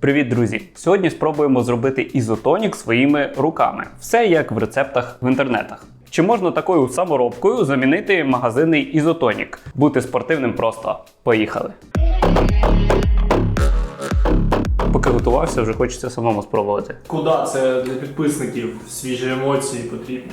Привіт, друзі! Сьогодні спробуємо зробити ізотонік своїми руками. Все як в рецептах в інтернетах. Чи можна такою саморобкою замінити магазинний ізотонік? Бути спортивним просто. Поїхали! Поки готувався, вже хочеться самому спробувати. Куди? Це для підписників свіжі емоції потрібні.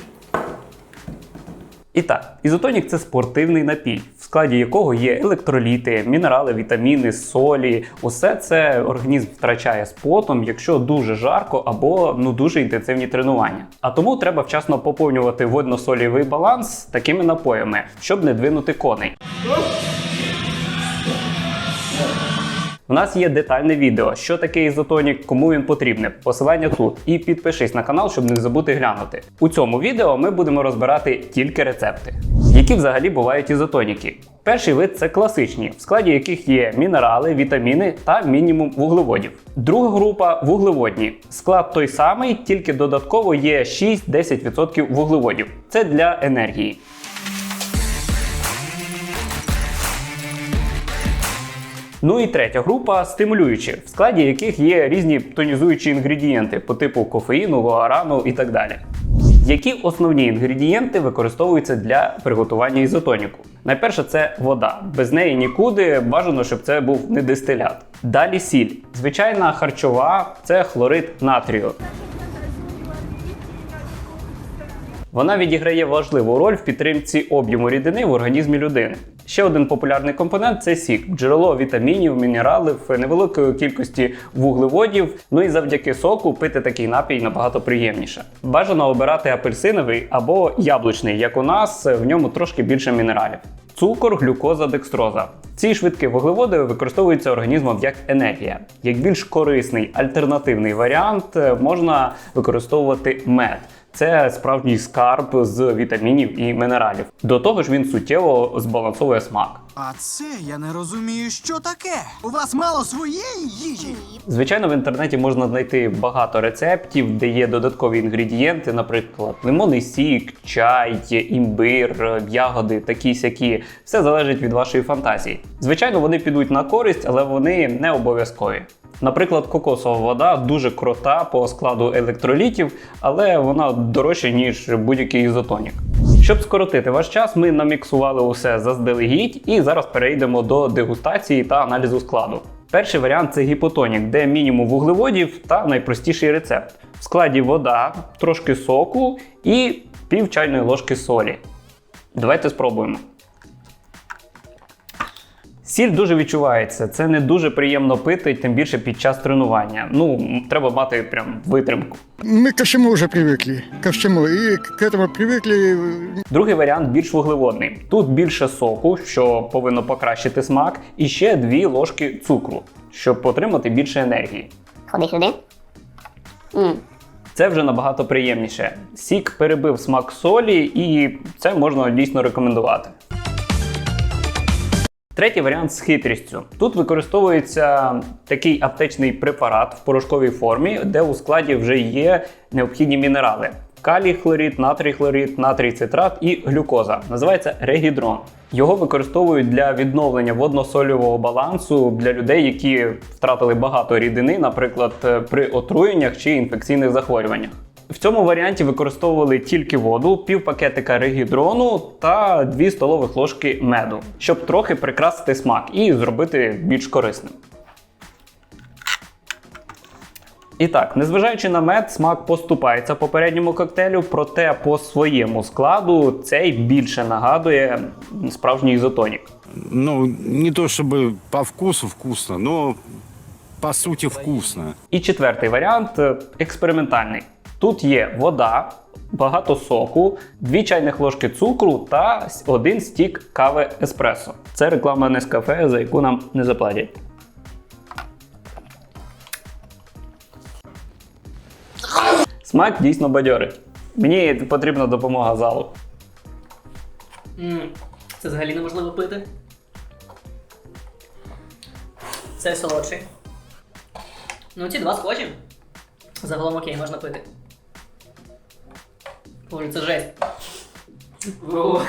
І так, ізотонік це спортивний напій, в складі якого є електроліти, мінерали, вітаміни, солі. Усе це організм втрачає з потом, якщо дуже жарко або ну дуже інтенсивні тренування. А тому треба вчасно поповнювати водно-солівий баланс такими напоями, щоб не двинути коней. У нас є детальне відео, що таке ізотонік, кому він потрібний. Посилання тут. І підпишись на канал, щоб не забути глянути. У цьому відео ми будемо розбирати тільки рецепти. Які взагалі бувають ізотоніки? Перший вид це класичні, в складі яких є мінерали, вітаміни та мінімум вуглеводів. Друга група вуглеводні. Склад той самий, тільки додатково є 6-10% вуглеводів. Це для енергії. Ну і третя група стимулюючі, в складі яких є різні тонізуючі інгредієнти по типу кофеїну, гуарану і так далі. Які основні інгредієнти використовуються для приготування ізотоніку? Найперше це вода. Без неї нікуди бажано, щоб це був не дистилят. Далі сіль. Звичайна харчова це хлорид натрію. Вона відіграє важливу роль в підтримці об'єму рідини в організмі людини. Ще один популярний компонент це сік, джерело вітамінів, мінералів, невеликої кількості вуглеводів. Ну і завдяки соку пити такий напій набагато приємніше. Бажано обирати апельсиновий або яблучний, як у нас, в ньому трошки більше мінералів. Цукор, глюкоза, декстроза. Ці швидкі вуглеводи використовуються організмом як енергія. Як більш корисний альтернативний варіант е, можна використовувати мед. Це справжній скарб з вітамінів і мінералів. До того ж, він суттєво збалансовує смак. А це я не розумію, що таке. У вас мало своєї їжі? Звичайно, в інтернеті можна знайти багато рецептів, де є додаткові інгредієнти, наприклад, лимонний сік, чай, імбир, ягоди, такі сякі. Все залежить від вашої фантазії. Звичайно, вони підуть на користь, але вони не обов'язкові. Наприклад, кокосова вода дуже крута по складу електролітів, але вона дорожча, ніж будь-який ізотонік. Щоб скоротити ваш час, ми наміксували усе заздалегідь і зараз перейдемо до дегустації та аналізу складу. Перший варіант це гіпотонік, де мінімум вуглеводів та найпростіший рецепт. В складі вода, трошки соку і пів чайної ложки солі. Давайте спробуємо. Сіль дуже відчувається. Це не дуже приємно пити, тим більше під час тренування. Ну, м, треба мати прям витримку. Мы ко всему уже привыкли, ко всему, и к этому привыкли. Другий варіант більш вуглеводний. Тут більше соку, що повинно покращити смак, і ще дві ложки цукру, щоб отримати більше енергії. Ходи сюди. М. Це вже набагато приємніше. Сік перебив смак солі, і це можна дійсно рекомендувати. Третій варіант з хитрістю. Тут використовується такий аптечний препарат в порошковій формі, де у складі вже є необхідні мінерали: калій хлорид, натрій хлорид, натрій цитрат і глюкоза. Називається регідрон. Його використовують для відновлення водно-сольового балансу для людей, які втратили багато рідини, наприклад, е, при отруєннях чи інфекційних захворюваннях. В цьому варіанті використовували тільки воду, пів пакетика регідрону та 2 столових ложки меду, щоб трохи прикрасити смак і зробити більш корисним. І так, незважаючи на мед, смак поступається попередньому коктейлю, проте по своєму складу цей більше нагадує справжній ізотонік. Ну, не то чтобы по вкусу вкусно, но по сути вкусно. І четвертий варіант експериментальний. Тут є вода, багато соку, 2 чайних ложки цукру та один стік кави еспресо. Це реклама Нескафе, за яку нам не заплатять. Смак дійсно бадьорить. Мені потрібна допомога залу. Це взагалі неможливо пити. Це солодший. Ну, ці два схожі. Загалом окей, можна пити. Боже, це жесть. О,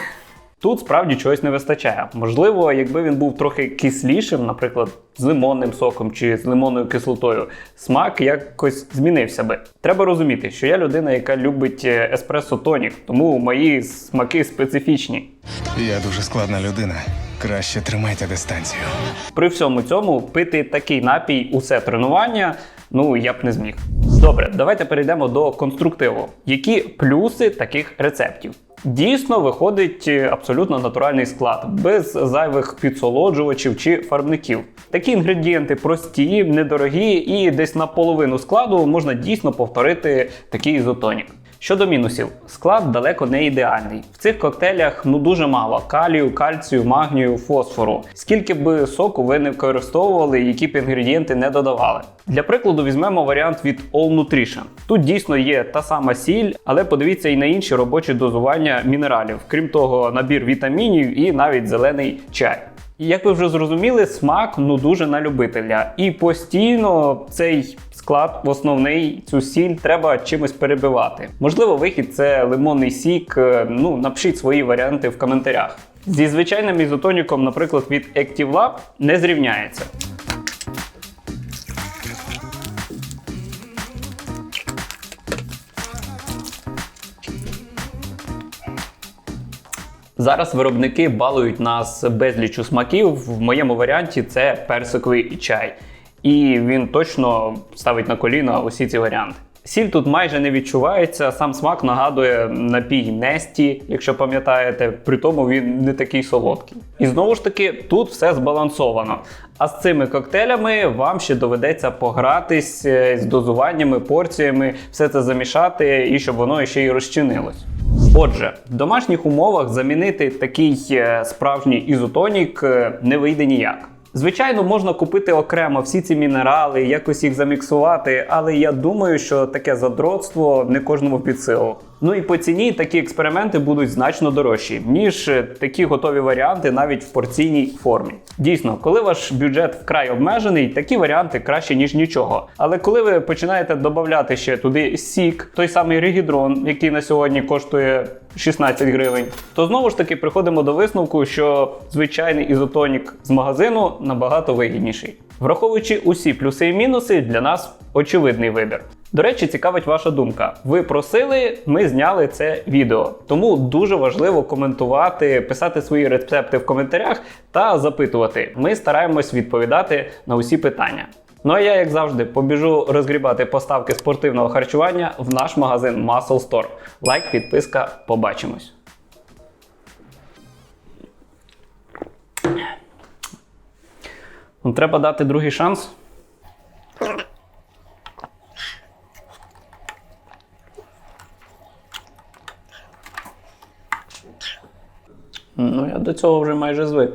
Тут справді чогось не вистачає. Можливо, якби він був трохи кислішим, наприклад, з лимонним соком чи з лимонною кислотою, смак якось змінився би. Треба розуміти, що я людина, яка любить е, еспресо тонік, тому мої смаки специфічні. Я дуже складна людина. Краще тримайте дистанцію. При всьому цьому пити такий напій усе тренування, ну я б не зміг. Добре, давайте перейдемо до конструктиву. Які плюси таких рецептів? Дійсно виходить е, абсолютно натуральний склад, без зайвих підсолоджувачів чи фарбників. Такі інгредієнти прості, недорогі, і десь на половину складу можна дійсно повторити такий ізотонік. Щодо мінусів, склад далеко не ідеальний. В цих коктейлях ну дуже мало калію, кальцію, магнію, фосфору. Скільки б соку ви не використовували, які б інгредієнти не додавали. Для прикладу візьмемо варіант від All Nutrition. Тут дійсно є та сама сіль, але подивіться і на інші робочі дозування мінералів, крім того, набір вітамінів і навіть зелений чай. Як ви вже зрозуміли, смак ну дуже на любителя. І постійно цей склад, основний, цю сіль треба чимось перебивати. Можливо, вихід це лимонний сік. е, Ну, напишіть свої варіанти в коментарях. Зі звичайним ізотоніком, наприклад, від ActiveLab не зрівняється. Зараз виробники балують нас безлічу смаків. В моєму варіанті це персиковий чай. І він точно ставить на коліна усі ці варіанти. Сіль тут майже не відчувається, сам смак нагадує напій Несті, якщо пам'ятаєте, при тому він не такий солодкий. І знову ж таки, тут все збалансовано. А з цими коктейлями вам ще доведеться погратись е, з дозуваннями, порціями, все це замішати і щоб воно ще й розчинилось. Отже, в домашніх умовах замінити такий е, справжній ізотонік е, не вийде ніяк. Звичайно, можна купити окремо всі ці мінерали, якось їх заміксувати, але я думаю, що таке задротство не кожному під силу. Ну і по ціні такі експерименти будуть значно дорожчі, ніж е, такі готові варіанти навіть в порційній формі. Дійсно, коли ваш бюджет вкрай обмежений, такі варіанти краще ніж нічого. Але коли ви починаєте додати ще туди сік, той самий регідрон, який на сьогодні коштує 16 гривень, то знову ж таки приходимо до висновку, що звичайний ізотонік з магазину набагато вигідніший. Враховуючи усі плюси і мінуси, для нас очевидний вибір. До речі, цікавить ваша думка. Ви просили, ми зняли це відео. Тому дуже важливо коментувати, писати свої рецепти в коментарях та запитувати. Ми стараємось відповідати на усі питання. Ну а я, як завжди, побіжу розгрібати поставки спортивного харчування в наш магазин Muscle Store. Лайк, підписка, побачимось. Ну, треба дати другий шанс. Ну, я до цього вже майже звик.